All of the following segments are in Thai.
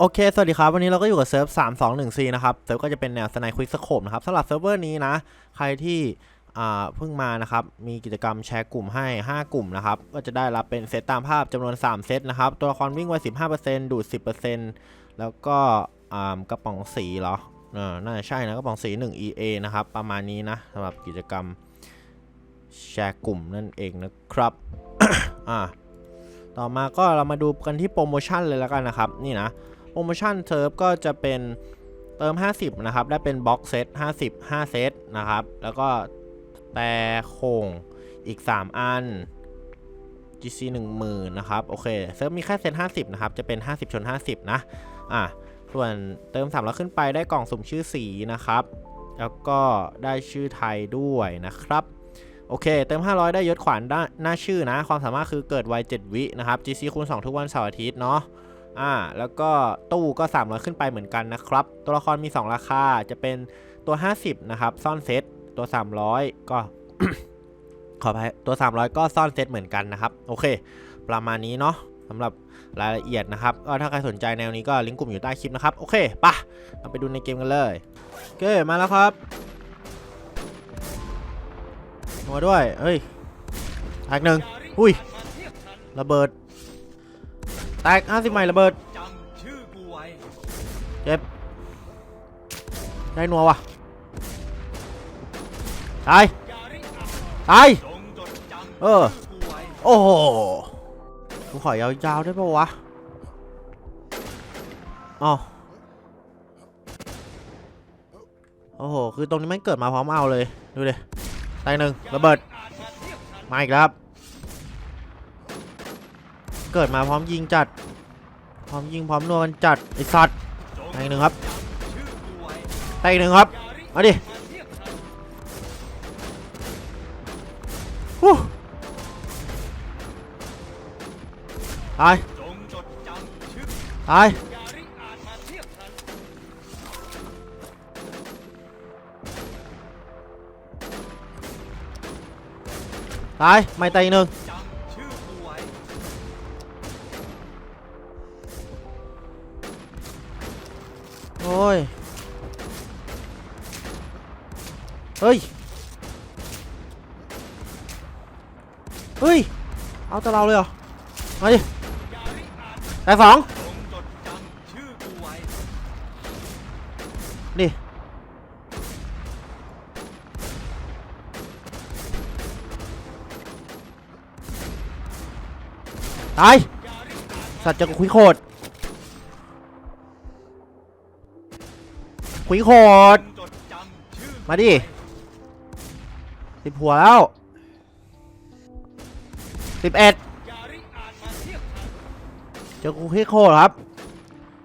โอเค สวัสดีครับ วันนี้เราก็อยู่กับเซิร์ฟ 321C นะครับ เซิร์ฟก็จะเป็นแนวสไนควิกสโคปนะครับสำหรับเซิร์ฟเวอร์นี้นะ ใครที่เพิ่งมานะครับ มีกิจกรรมแชร์กลุ่มให้ 5 กลุ่มนะครับ ก็จะได้รับเป็นเซตตามภาพจำนวน 3 เซตนะครับ ตัวละครวิ่งไว 15%ดูด 10%แล้วก็กระป๋องสีเหรอเออน่าจะใช่นะกระป๋องสี 1 EA นะครับ ประมาณนี้นะสำหรับกิจกรรมแชร์กลุ่มนั่นเองนะครับอ่าต่อมาก็เรามาดูกันที่โปรโมชั่นเลยแล้วกันนะครับ นี่นะ โปรโมชั่นเซิร์ฟก็จะเป็นเติม 50 นะครับ ได้เป็นบ็อกเซต50 5 เซตนะครับ แล้วก็แต่โคงอีก 3 อัน GC 10,000นะครับ โอเค เซิร์ฟมีแค่เซต50 นะครับ จะเป็น 50 ชน 50 นะ อะ ส่วนเติม3แล้วขึ้นไปได้กล่องสุ่มชื่อสีนะครับ แล้วก็ได้ชื่อไทยด้วยนะครับ โอเค เติม 500 ได้ยศขวานด้หน้าชื่อนะ ความสามารถคือเกิดไว7วินะครับ GC คูณ2ทุกวันเสาร์อาทิตย์เนาะ อ่าแล้วก็ตู้ก็ 300 ขึ้นไปเหมือนกันนะครับ ตัวละครมี 2 ราคาจะเป็นตัว 50 นะครับ ซ่อนเซตตัว 300 ก็ขออภัยตัว 300 ก็ซ่อนเซตเหมือนกันนะครับ โอเค ประมาณนี้เนาะสำหรับรายละเอียดนะครับก็ถ้าใครสนใจแนวนี้ก็ลิงก์กลุ่มอยู่ใต้คลิปนะครับ โอเคปะเราไปดูในเกมกันเลยโอเคมาแล้วครับมาด้วยเฮ้ยแท็กหนึ่งอุ้ยระเบิด แตก50ใหม่ระเบิดจำชื่อกูไว้เจ็บได้นัววะตายยาริอาตายจงจดจำเออ ชื่อกูไว้โอ้โหกูขอยาวๆได้ปะวะอ๋อโอ้โห คือตรงนี้มันเกิดมาพร้อมเอาเลย ดูดิตายหนึ่งระเบิดอาจมาเทียบทันมาอีกแล้วครับ เกิดมาพร้อมยิงจัด พร้อมยิงพร้อมนวกันจัดไอสัตว์จงตายอีกหนึ่งครับไว้ตายอีกหนึ่งครับมาดิฮู้ตายตายตายไม่ตายอีหนึ่ง อ้ย เฮ้ย เฮ้ย เอาแต่เราเลยเหรอ มาดิยาริอาจแต่สองจงจดจำชื่อกูไว้ดิตาย สัตว์จะคุยโคตร คุยโคตรงจดมาดิสิบหัวแล้วสิบเอ็ดจมาเทียบทันเจอคุยโคตรครับ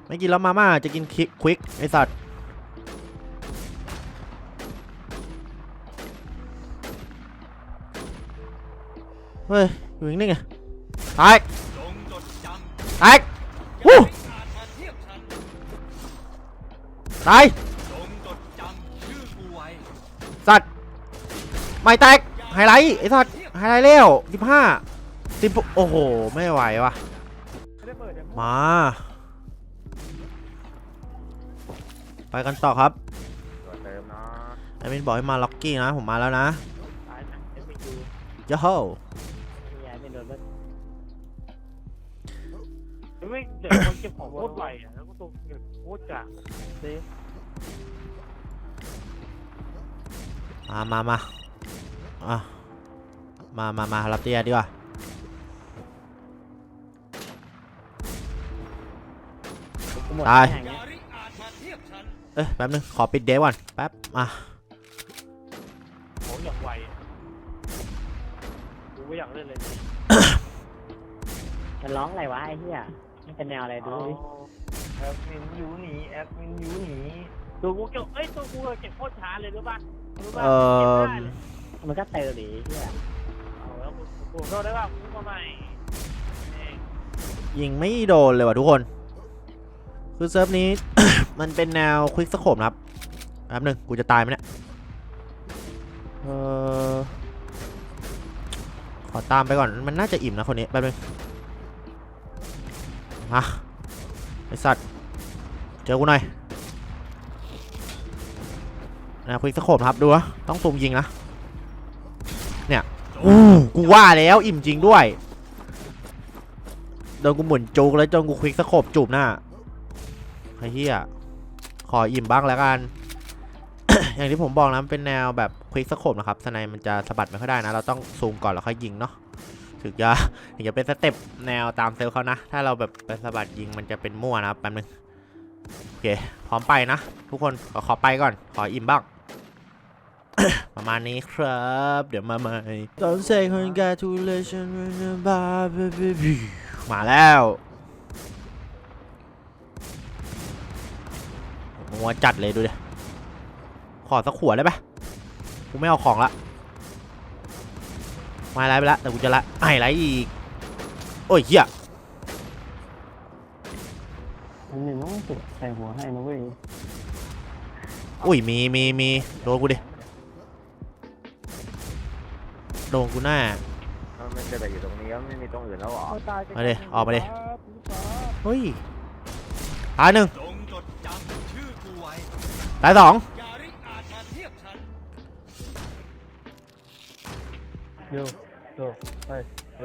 ไม่กินแล้วมาม่าจะกินคิควิกไอสัตว์เฮ้ยอยู่นิ่งๆไงตายจงตายวู้ยายตาย สัตว์ไม่แตกไฮไลท์ไอ้สัตว์ไฮไลท์เร็วสิบห้าสิบโอ้โห ไม่ไหววะมา ไปกันต่อครับเติมเนาะไอมินบอกให้มาล็อกกี้นะ ผมมาแล้วนะย่ายไม่โดนรถไม่เดี๋ยวคนเก็บของโคตรไหวอะแล้วก็ตัวเก็บโคตรกะเซ มามามาอะมามามารับเตียดีกว่ากูหมดตายอย่างเงี้ยยาริอาจมาเทียบทันเอ้ยแป๊บนึง ขอปิดเดฟก่อน แป๊บ มาของอย่างไวอะกูไม่อยากเล่นเลยมันร้องอะไรวะไอ้เหี้ยมันเป็นแนวอะไรดูดิแอดมินยูหนีแอดมินยูหนี ตัวกูเก็บเอ้ยตัวกูเก็บโคตรช้าเลยรู้ป่ะรู้ป่ะเอ่อเก็บได้เลยมันก็เติมดิไอ้เหี้ยเอาแล้วกูกูโทษได้ป่ะกูมาใหม่เองยิงไม่โดนเลยว่ะทุกคน คือเซิร์ฟนี้ มันเป็นแนวควิกสโคปนะครับแป๊บนึงกูจะตายไหมเนี่ยเออขอตามไปก่อนมันน่าจะอิ่มนะคนนี้แป๊บนึงมาไอสัตว์เจอกูหน่อย นะควิกสโคปครับดูนะต้องซูมยิงนะ เนี่ยอู้กูว่าแล้วอิ่มจริงด้วยโดนกูหมุนจุกแล้วจนกูควิกสโคปจูบหน้าไอ้เหี้ยขออิ่มบ้างแล้วกัน อย่างที่ผมบอกนะเป็นแนวแบบควิกสโคปนะครับสไนมันจะสะบัดไม่ค่อยได้นะ เราต้องซูมก่อนแล้วค่อยยิงเนาะถึงจะถึงจะเป็นสเต็ปแนวตามเซลล์เขานะ ถ้าเราแบบไปสะบัดยิงมันจะเป็นมั่วนะครับแป๊บนึง โอเค พร้อมไปนะ ทุกคนขอขอไปก่อน ขออิ่มบ้าง ประมาณนี้ครับ เดี๋ยวมาใหม่ Don't say congratulations มาแล้วมัวจัดเลยดูดิ ขอสักขวดได้ปะกูไม่เอาของละ มาไลฟ์ไปละ แต่กูจะละไอ้ไรอีก โอ้ยเหี้ยอันหนึ่งต้องสุดใส่หัวให้นะเว้ย อุ้ยมีมีมีโดนกูดิ โดนกูหน้ามันจะไปอยู่ตรงนี้แล้วไม่มีตรงอื่นแล้วเหรอมาดิออกมาดิเฮ้ยตายหนึ่งจงจดจำชื่อกูไว้ตายสองอย่าริอาจมาเทียบฉันโยโยไปโย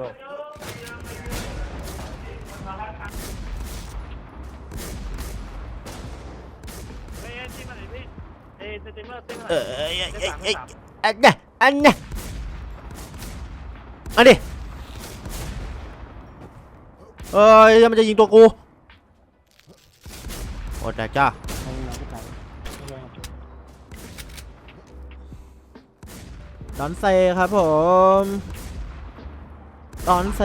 เฮ้ยที่มันไหนพี่เอ้ยสตรีมเมอร์เต้นเออเอ้ยเอ้ยเอ้ยเอ้ยอันเนี้ยอันเนี้ย มาดิเอ้ยมันจะยิงตัวกูโอ้แต่จ้าดอนเซครับผมดอนเซ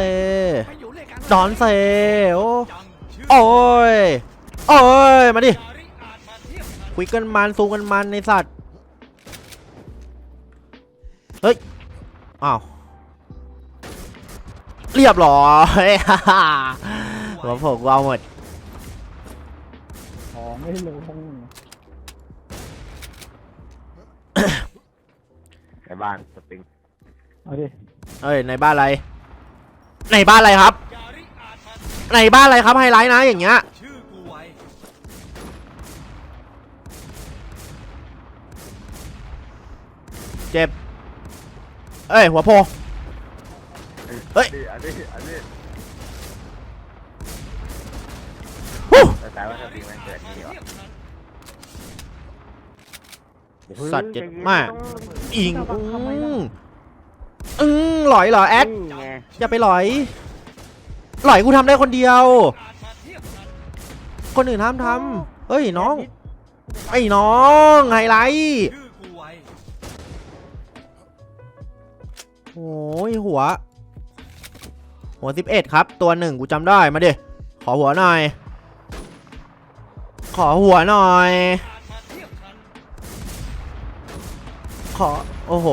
ดอนเซโอ้โอ้ยโอ้ยมาดิอย่าริอาจมาเทียบฉันคุยกันมันซูกันมันในสัตว์เฮ้ยอ้าว เรียบร้อยหัวผมกูเอาหมดอ๋อไม่ลงในบ้านสปริงเอาดิเอ้ยในบ้านอะไร ในบ้านอะไรครับอย่าริอาจมาในบ้านอะไรครับไฮไลท์นะอย่างเงี้ยชื่อกูไว้เจ็บ เอ้ยหัวโพ เฮ้ยอันนี้อันนี้ฮู้แต่แต่ว่าสปริงมันเกิดนี่เหรอสัตว์เจ็ดมาก อิงอืมอืมหลอยเหรอแอดนี่ไงอย่าไปหลอย หลอยกูทำได้คนเดียวอาจมาเทียบฉันคนอื่นห้ามทำเฮ้ยน้อง ไอ้น้องไฮไลท์ชื่อกูไว้โอ้ยหัว หัวสิบเอ็ดครับ ตัวหนึ่งกูจำได้มาดิ ขอหัวหน่อย ขอหัวหน่อยอาจมาเทียบฉันขอ โอ้โห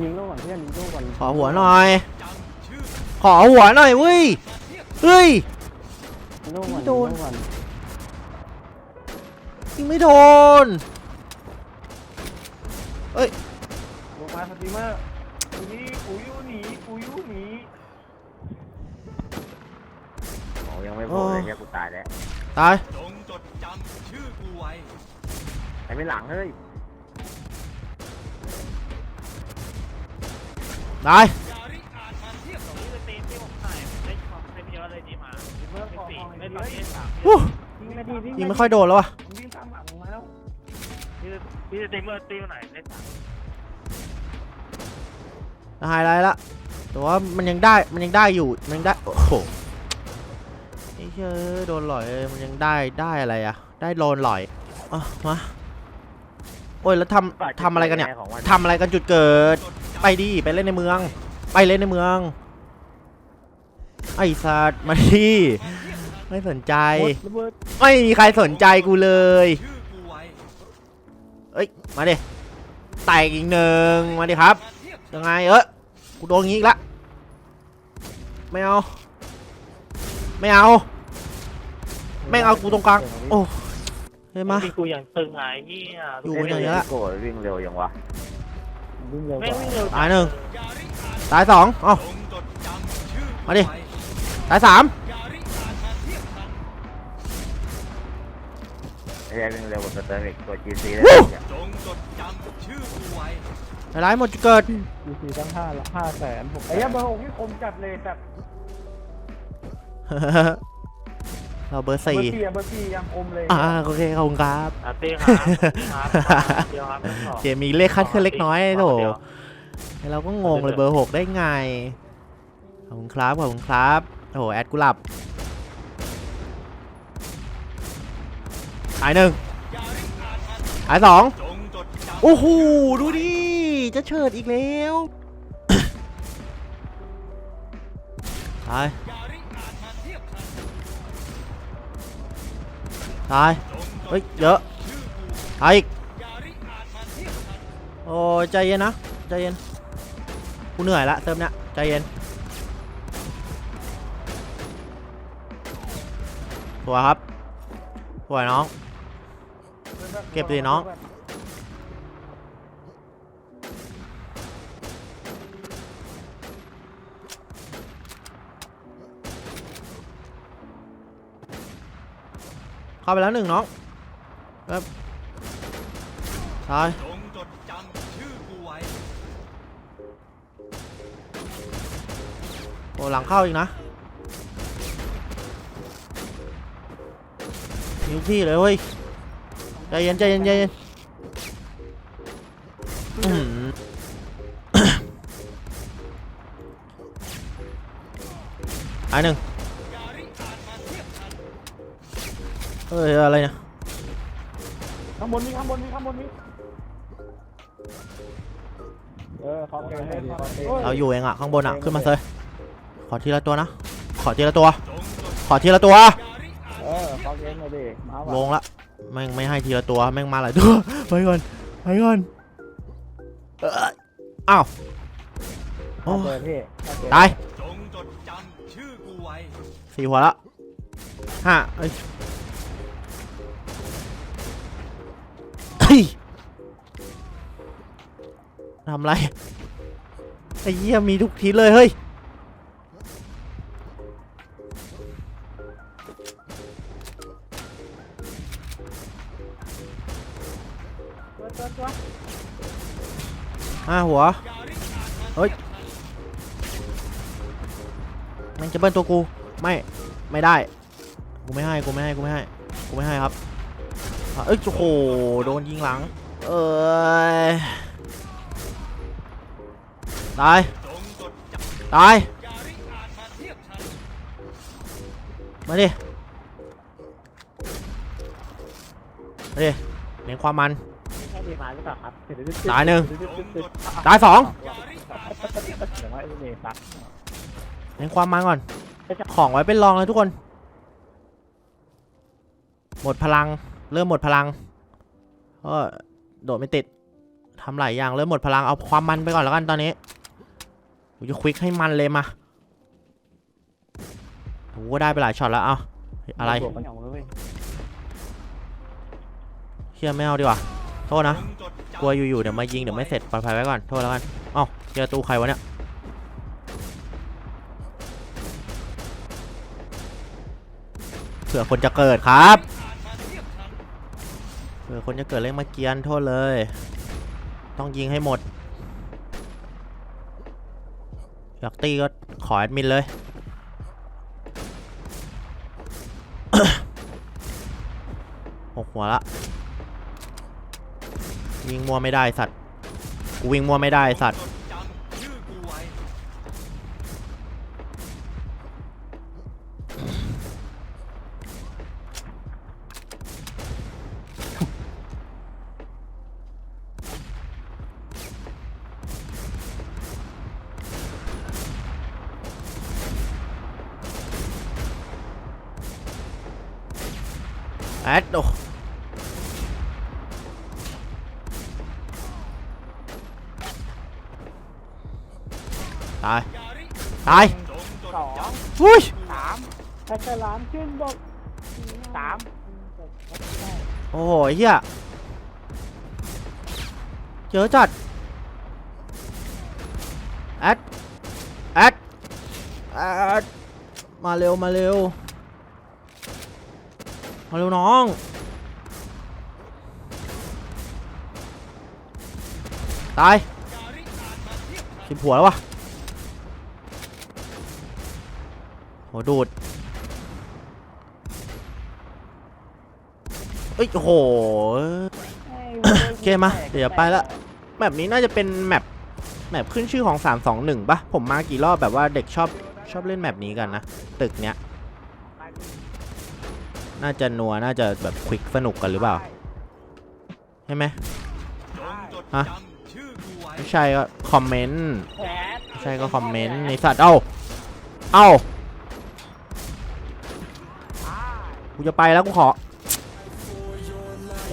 ยิงลูกก่อนเพื่อนยิงลูกก่อนขอหัวหน่อยจำชื่อขอหัวหน่อยเว้ยมาเทียบเฮ้ย ยิงลูกก่อนโดนยิงลูกก่อนยิงไม่โดน ลงมาสตรีมเมอร์ กูนี่กูอยู่หนีกูอยู่หนีโอ้ยังไม่โผล่เลยแค่กูตายแล้วตาย จงจดจำชื่อกูไว้ไอ้ไม่หลังเฮ้ยตาย อย่าริอาจมาเทียบฉันนี่สตรีมที่ผมถ่ายได้ความเป็นเยอะเลยดีมาเมื่อของสี่ได้ตอนนี้สามฮู้ยิงไม่ดีวิ่งยิงไม่ค่อยโดนแล้ววะวิ่งตามหลังมาแล้วพี่พี่สตรีมเมอร์ตีไหนได้สาม ไฮไลท์ละแต่ว่ามันยังได้มันยังได้อยู่มันยังได้โอ้โหไอ้เฮ้ยโดนหลอยเอ้ยมันยังได้ได้อะไรอะได้โดนหลอยอะมาโอ้ยแล้วทำทำอะไรกันเนี่ยทำอะไรกันจุดเกิด ไปดิไปเล่นในเมือง ไปเล่นในเมือง ไอ้สัตว์มาดิไม่สนใจ ไม่มีใครสนใจกูเลยเอ้ยมาดิแตกอีกหนึ่งมาดิครับยังไงเอ้ย กูโดนงี้อีกละ ไม่เอา ไม่เอา แม่งเอากูตรงกลาง โอ้เฮ้ยมา ที่กูอย่างตึงหายที่อะอยู่ไหนเนี่ยละ โกรธวิ่งเร็วยังวะวิ่งเร็วาตายหนึ่ง สายสองเอ้ามาดิสายสามไม่ใวิ่งเร็วกว่าเติร์ริกตัวจีซีเลย ร้ายหมดจุดเกิดดูสีตั้งห้าละห้าแสนผมไอ้เหี้ยเบอร์หกนี่คมจัดเลยแต่เราเบอร์เบอสี่ร์สี่อะเบอร์สี่ยังคมเลยอ่าโอเคขอบคุณครับ อาร์ตี้ครับครับเดียวครับสองเกมมีเลขคัดขึ้นเล็กน้อยโถเราก็งงเลยเบอร์หกได้ไงขอบคุณครับขอบคุณครับโอ้โหแอดกุหลับหายหนึ่งหายสองจงจดจำโอ้โหดูดิ จะเฉิดอีกแล้วตายตาย เฮ้ย เยอะตายอีกอย่าริอาจมาเทียบฉันโอ้ใจเย็นนะ ใจเย็น กูเหนื่อยละเติมเนี้ยใจเย็นสวยครับสวยน้อง เก็บดิน้อง เข้าไปแล้วหนึ่งน้องครับตายจงจดจำชื่อกูไว้โอ้หลังเข้าอีกนะมีทุกที่เลยเว้ยใจเย็นใจเย็นใจเย็นอื้อหืออันหนึ่ง เอ้ยอะไรเนี่ยข้างบนนี่ข้างบนนี่ข้างบนนี่เออเขาเกมให้ดีเขาเกมเราอยู่เองอะข้างบนอะขึ้นมาเลยขอทีละตัวนะ ขอทีละตัวจงจดขอทีละตัวอย่าริอาจเออเขาเกมมาดิมาลว่ะงละแม่งไม่ให้ทีละตัวแม่งมาหลายตัว ไปก่อนไปก่อนเอ้ยอ้าวโอ้มาเปิดพี่มาเปิดตายจงจดจำชื่อกูไว้สี่หัวละห้าเอ้ย ฮ้ยทำไรไอ้เหี้ยมีทุกทีเลยเฮ้ยตัวตัวตัวห้าหัวเฮ้ยมันจะเบิ้ลตัวกู ไม่ ไม่ได้ กูไม่ให้ กูไม่ให้ กูไม่ให้ กูไม่ให้ครับ เอ้ยโอ้โหโดนยิงหลัง เอ้ยตายจงจดจำตายอย่าริอาจมาเทียบฉันมาดิมาดิเน้นความมันใช่ดีมาหรือเปล่าครับตายหนึ่งจงจดจตายสองำอย่าริอาจมาเทียบฉันเดี๋ยวว่าไอ้นี่ซัดเน้นความมันก่อนของไว้เป็นรองเลยทุกคน หมดพลัง เริ่มหมดพลังก็โดดไม่ติดทำหลายอย่างเริ่มหมดพลังเอาความมันไปก่อนแล้วกันตอนนี้กูจะควิกให้มันเลยมาโอ้โหได้ไปหลายช็อตแล้วเอาอะไรบวกมันอย่างเลยเชี่ยไม่เอาดีกว่าโทษนะจงจดจำกลัวอยู่ๆเดี๋ยวมายิงเดี๋ยวไม่เสร็จปลอดภัยไว้ก่อนโทษแล้วกันเอ้าเจอตู้ใครวะเนี่ยเผื่อคนจะเกิดครับ เผื่อคนจะเกิดเล่นมาเกียนโทษเลย ต้องยิงให้หมด อยากตีก็ขอแอดมินเลย หกหัวละวิ่งมัวไม่ได้สัตว์ กูวิ่งมัวไม่ได้สัตว์ จดจำชื่อกูไว้ แอดโอตายอย่าริตายสองหุ้ยสามแค่ล้านขึ้นบกสามโอ้โหเฮียเจอจัดแอดแอดแอดมาเร็ว มาเร็ว มาเร็วน้อง ตายสิบหัวแล้ววะโหดูดเอ้ยโหเกมมาเดี๋ยวไปละแมปนี้น่าจะเป็นแมปแมปขึ้นชื่อของ 321ปะผมมากี่รอบแบบว่าเด็กชอบชอบเล่นแมปนี้กันนะ ตึกเนี้ย น่าจะนัว น่าจะแบบควิกสนุกกันหรือเปล่า ใช่ไหมฮะไม่ใช่ก็คอมเมนต์ไม่ใช่ก็คอมเมนต์ในสัตว์ เอ้า เอ้า กูจะไปแล้วกูขอ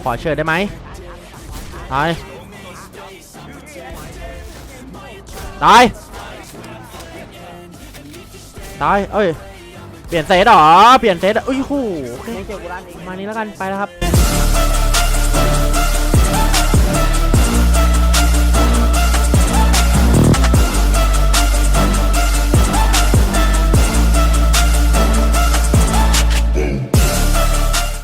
ขอเชิญได้ไหมตาย ตาย ตาย เอ้ย เปลี่ยนเซตเหรอ เปลี่ยนเซตอะอุ้ยโหโอเคไม่เจอกูร้านเองมานี้แล้วกัน ไปแล้วครับ